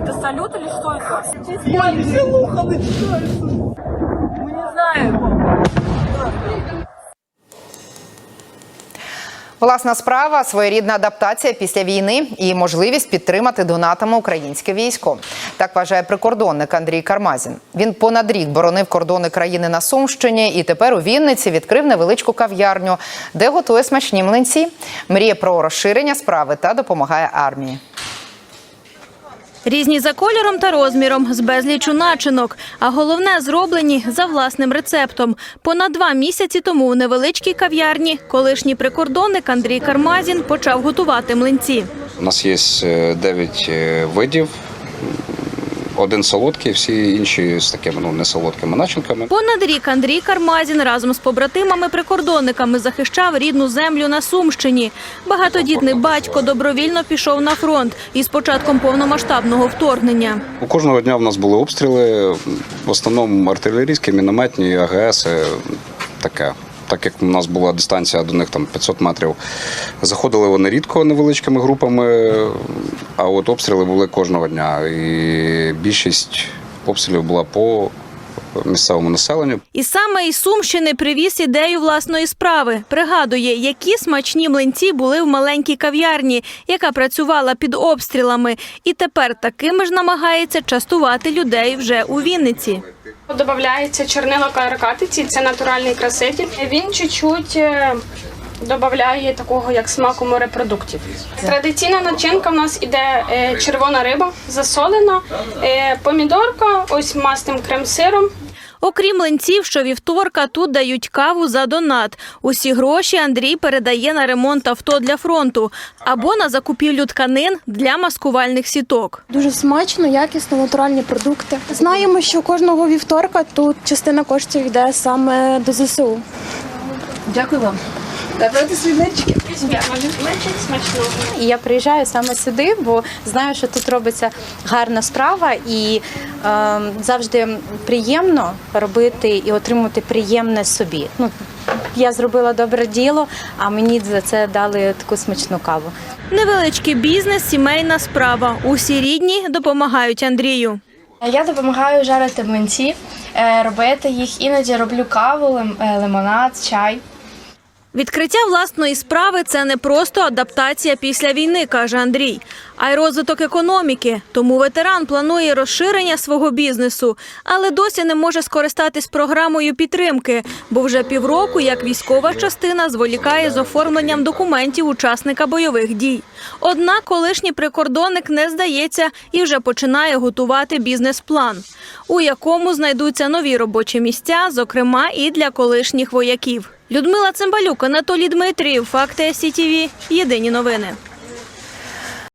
Это салют или что это? Веселуха начинается. Мы не знаем. Власна справа, своєрідна адаптація після війни і можливість підтримати донатами українське військо. Так вважає прикордонник Андрій Кармазін. Він понад рік боронив кордони країни на Сумщині і тепер у Вінниці відкрив невеличку кав'ярню, де готує смачні млинці. Мріє про розширення справи та допомагає армії. Різні за кольором та розміром, з безлічу начинок. А головне зроблені за власним рецептом. Понад два місяці тому у невеличкій кав'ярні колишній прикордонник Андрій Кармазін почав готувати млинці. У нас є дев'ять 9 е, видів. Один солодкий, всі інші з такими ну не солодкими начинками. Понад рік Андрій Кармазін разом з побратимами-прикордонниками захищав рідну землю на Сумщині. Багатодітний батько добровільно пішов на фронт із початком повномасштабного вторгнення. У кожного дня в нас були обстріли, в основному артилерійські, мінометні, АГС, таке. Так як у нас була дистанція до них там 500 метрів, заходили вони рідко невеличкими групами, а от обстріли були кожного дня. І більшість обстрілів була по місцевому населенню. І саме із Сумщини привіз ідею власної справи. Пригадує, які смачні млинці були в маленькій кав'ярні, яка працювала під обстрілами. І тепер такими ж намагається частувати людей вже у Вінниці. Додається чорнило каракатиці, це натуральний краситель. Він чуть-чуть е, додає такого як смаку морепродуктів. Традиційна начинка в нас іде е, червона риба, засолена, е, помідорка, ось масним крем-сиром. Окрім млинців, щовівторка тут дають каву за донат. Усі гроші Андрій передає на ремонт авто для фронту або на закупівлю тканин для маскувальних сіток. Дуже смачно, якісно, натуральні продукти. Знаємо, що кожного вівторка тут частина коштів йде саме до ЗСУ. Дякую вам. Давайте свої мечики. І я приїжджаю саме сюди, бо знаю, що тут робиться гарна справа, і завжди приємно робити і отримувати приємне собі. Ну, я зробила добре діло, а мені за це дали таку смачну каву. Невеличкий бізнес, сімейна справа. Усі рідні допомагають Андрію. Я допомагаю жарити млинці, е, робити їх. Іноді роблю каву, е, лимонад, чай. Відкриття власної справи це не просто адаптація після війни, каже Андрій, а й розвиток економіки. Тому ветеран планує розширення свого бізнесу, але досі не може скористатись програмою підтримки, бо вже півроку як військова частина зволікає з оформленням документів учасника бойових дій. Однак колишній прикордонник не здається і вже починає готувати бізнес-план, у якому знайдуться нові робочі місця, зокрема і для колишніх вояків. Людмила Цимбалюк, Анатолій Дмитрієв, Факти СІТІВІ. Єдині новини.